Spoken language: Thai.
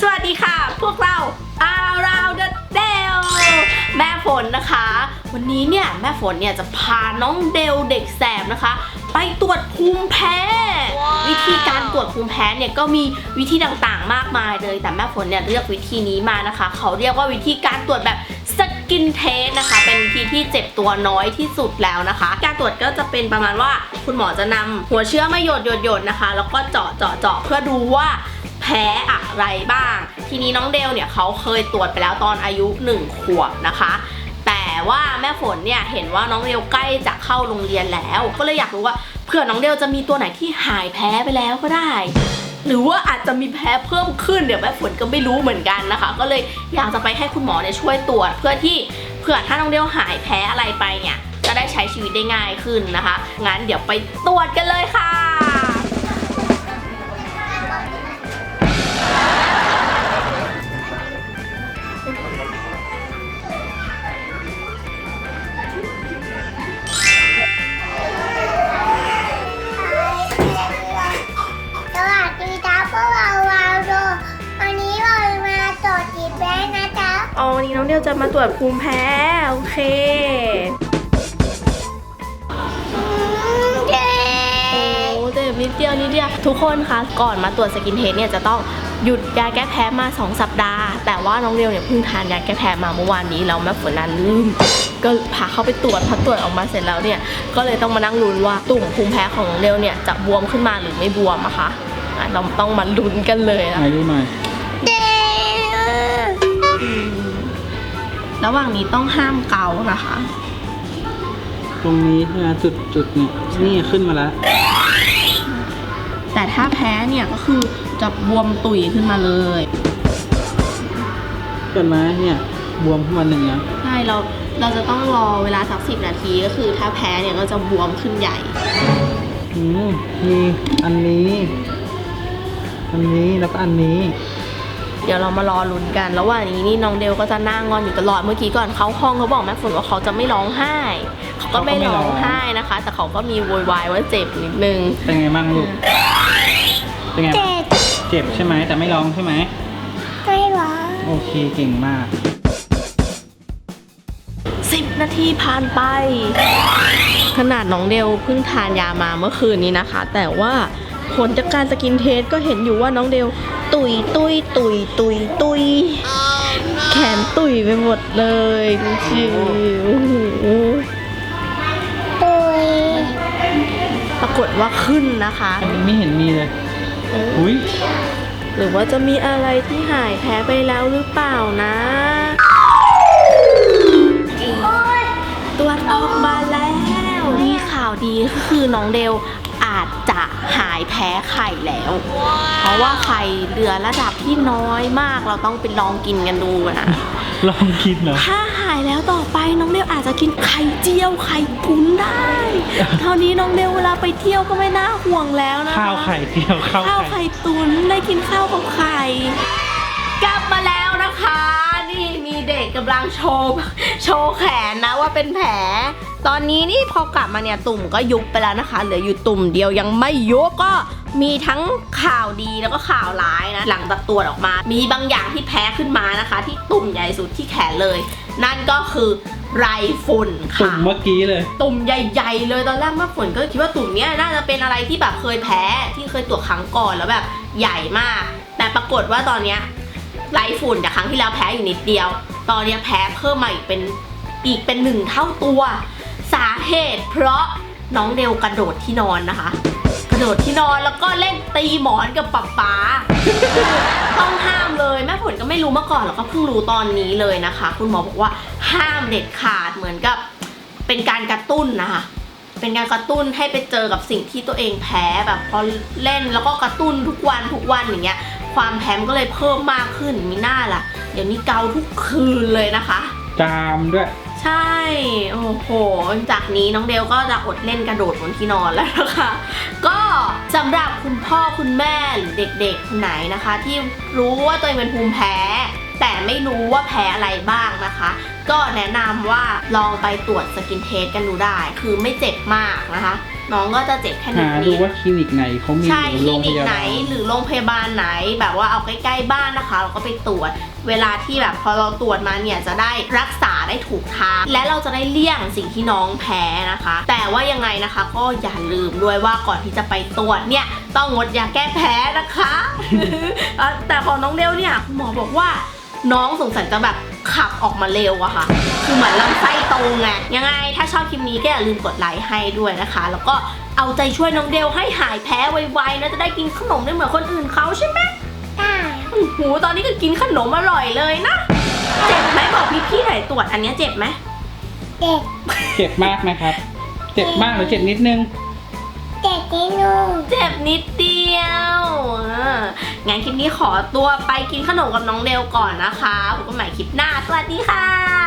สวัสดีค่ะ พวกเรา Around the d e l แม่ฝนนะคะ วันนี้เนี่ยแม่ฝนเนี่ยจะพาน้องเดลเด็กแสบนะคะ ไปตรวจภูมิแพ้ วิธีการตรวจภูมิแพ้เนี่ยก็มีวิธีต่างๆ มากมายเลย แต่แม่ฝนเนี่ยเลือกวิธีนี้มานะคะ เขาเรียกว่าวิธีการตรวจแบบสกินเทสนะคะ เป็นวิธีที่เจ็บตัวน้อยที่สุดแล้วนะคะ การตรวจก็จะเป็นประมาณว่าคุณหมอจะนำหัวเชื้อมาหยดหยดหยดนะคะ แล้วก็เจาะเจาะเจาะเพื่อดูว่าแพ้อะ ไรบ้าง ทีนี้น้องเดลเนี่ยเขาเคยตรวจไปแล้วตอนอายุ 1 ขวบนะคะแต่ว่าแม่ฝนเนี่ยเห็นว่าน้องเดลใกล้จะเข้าโรงเรียนแล้ว ก็เลยอยากรู้ว่าเผื่อน้องเดลจะมีตัวไหนที่หายแพ้ไปแล้วก็ได้ หรือว่าอาจจะมีแพ้เพิ่มขึ้นเดี๋ยวแม่ฝนก็ไม่รู้เหมือนกันนะคะ ก็เลยอยากจะไปให้คุณหมอเนี่ยช่วยตรวจ เพื่อที่เผื่อถ้าน้องเดลหายแพ้อะไรไปเนี่ยจะได้ใช้ชีวิตได้ง่ายขึ้นนะคะงั้นเดี๋ยวไปตรวจกันเลยค่ะ วันนี้น้องเดียวจะมาตรวจภูมิแพ้ โอเคอืมเย้โอ้เจ็บนิดเดียวนิดเดียวทุกคนคะก่อนมาตรวจสกินเทสเนี่ยจะต้องหยุดยาแก้แพ้มา 2 สัปดาห์ แต่ว่าน้องเดียวเนี่ยเพิ่งทานยาแก้แพ้มาเมื่อวานนี้แล้วแม่ฝนนั้นลืมก็พาเขาไปตรวจพอตรวจออกมาเสร็จแล้วเนี่ยก็เลยต้องมานั่งลุ้นว่าตุ่มภูมิแพ้ของน้องเดียวเนี่ยจะบวมขึ้นมาหรือไม่บวมอะคะอะเราต้องมาลุ้นกันเลยนะ ไหนดูหน่อย ระหว่างนี้ต้องห้ามเกานะคะ ตรงนี้ใช่ไหมจุดจุดเนี่ยนี่ขึ้นมาแล้ว แต่ถ้าแพ้เนี่ยก็คือจะบวมตุยขึ้นมาเลยเกิดไหมเนี่ยบวมขึ้นมาหนึ่งนะใช่เราเราจะต้องรอเวลาสักสิบนาทีก็คือถ้าแพ้เนี่ยก็จะบวมขึ้นใหญ่อืมมีอันนี้ อันนี้แล้วก็อันนี้ เดี๋ยวเรามารอลุ้นกัน ระหว่างนี้นี่น้องเดลก็จะนั่งงอนอยู่ตลอด เมื่อกี้ก่อนเข้าห้องเขาบอกแม่ฝนว่าเขาจะไม่ร้องไห้ เขาก็ไม่ร้องไห้นะคะ แต่เขาก็มีโวยวายว่าเจ็บนิดนึง เป็นไงบ้างลูก เป็นไง เจ็ดเจ็บใช่ไหมแต่ไม่ร้องใช่ไหมไม่หรอโอเคเก่งมากสิบนาทีผ่านไป ขนาดน้องเดลเพิ่งทานยามาเมื่อคืนนี้นะคะ แต่ว่า ผลจากการสกินเทสก็เห็นอยู่ว่าน้องเดลตุยตุยตุยตุยตุยแขนตุยไปหมดเลยดูสิโอ้โหตุยปรากฏว่าขึ้นนะคะมันไม่เห็นมีเลยอุ้ยหรือว่าจะมีอะไรที่หายแพ้ไปแล้วหรือเปล่านะโอ้ยตรวจออกมาแล้วมีข่าวดีก็คือน้องเดล อาจจะหายแพ้ไข่แล้ว เพราะว่าไข่เหลือระดับที่น้อยมากเราต้องไปลองกินกันดูนะ ลองกินเหรอถ้าหายแล้วต่อไปน้องเดลอาจจะกินไข่เจียวไข่ตุ๋นได้ เท่านี้น้องเดลเวลาไปเที่ยวก็ไม่น่าห่วงแล้วนะคะข้าวไข่เจียวข้าวข้าวไข่ ไข่ตุ๋นได้กินข้าวกับไข่ กลับมาแล้วนะคะนี่ มีเด็กกำลังโชว์โชว์แขนนะว่าเป็นแผล ตอนนี้นี่พอกลับมาเนี่ยตุ่มก็ยุบไปแล้วนะคะ เหลืออยู่ตุ่มเดียวยังไม่ยุบก็มีทั้งข่าวดีแล้วก็ข่าวร้ายนะ หลังจากตรวจออกมา มีบางอย่างที่แพ้ขึ้นมานะคะ ที่ตุ่มใหญ่สุดที่แขนเลย นั่นก็คือไรฝุ่นตุ่ค่ะมเมื่อกี้เลย ตุ่มใหญ่ๆเลยตอนแรกมาฝนก็คิดว่าตุ่มเนี้ยน่าจะเป็นอะไรที่แบบเคยแพ้ที่เคยตรวจครั้งก่อนแล้วแบบใหญ่มาก แต่ปรากฏว่าตอนเนี้ย ไรฝุ่นจากครั้งที่แล้วแพ้อยู่นิดเดียว ตอนนี้แพ้เพิ่มมาอีกเป็นอีกเป็นหนึ่งเท่าตัว สาเหตุเพราะน้องเดวกระโดดที่นอนนะคะ กระโดดที่นอนแล้วก็เล่นตีหมอนกับป๊าป๊าต้องห้ามเลยแม่ฝนก็ไม่รู้มาก่อนแล้วก็เพิ่งรู้ตอนนี้เลยนะคะ คุณหมอบอกว่าห้ามเด็ดขาดเหมือนกับเป็นการกระตุ้นนะคะ เป็นการกระตุ้นให้ไปเจอกับสิ่งที่ตัวเองแพ้แบบพอเล่นแล้วก็กระตุ้นทุกวันทุกวันอย่างเงี้ยความแพ้มนก็เลยเพิ่มมากขึ้นมีหน้าล่ะเดี๋ยวนี้เกาทุกคืนเลยนะคะ จามด้วย ใช่โอ้โหจากนี้น้องเดลก็จะอดเล่นกระโดดบนที่นอนแล้วนะคะ ก็สำหรับคุณพ่อคุณแม่หรือเด็กๆคนไหนนะคะ ที่รู้ว่าตัวเองเป็นภูมิแพ้ แต่ไม่รู้ว่าแพ้อะไรบ้างนะคะ ก็แนะนำว่าลองไปตรวจสกินเทสกันดูได้ คือไม่เจ็บมากนะคะ น้องก็จะเจ็บแค่นิหาดดูนิดว่าคลินิกไหนเขามีใช่หครือลิโรงนิพกยาไหนบาลหรือโรงพยาบาลไหน แบบว่าเอาใกล้ๆบ้านนะคะ เราก็ไปตรวจ เวลาที่แบบพอเราตรวจมาเนี่ยจะได้รักษาได้ถูกทาง และเราจะได้เลี่ยงสิ่งที่น้องแพ้นะคะ แต่ว่ายังไงนะคะ ก็อย่าลืมด้วยว่าก่อนที่จะไปตรวจเนี่ยต้องงดยาแก้แพ้นะคะ เอ่อแต่ของน้องเดลเนี่ยคุณหมอบอกว่า น้องสงสัยจะแบบขับออกมาเร็วอะค่ะ คือเหมือนลำไส้โตไง ยังไงถ้าชอบคลิปนี้ก็อย่าลืมกดไลค์ให้ด้วยนะคะ แล้วก็เอาใจช่วยน้องเดลให้หายแพ้ไวๆนะจะได้กินขนมได้เหมือนคนอื่นเขาใช่ไหมได้โอ้โหตอนนี้ก็กินขนมอร่อยเลยนะ เจ็บไหมบอกพี่ๆหน่อยตรวจอันเนี้ยเจ็บไหมเด็กเจ็บมากไหมครับ เจ็บมากหรือเจ็บนิดนึงเด็กนิดนึง เจ็บนิดเดียวอ่า งั้นคลิปนี้ขอตัวไปกินขนมกับน้องเดลก่อนนะคะพบกันใหม่คลิปหน้า สวัสดีค่ะ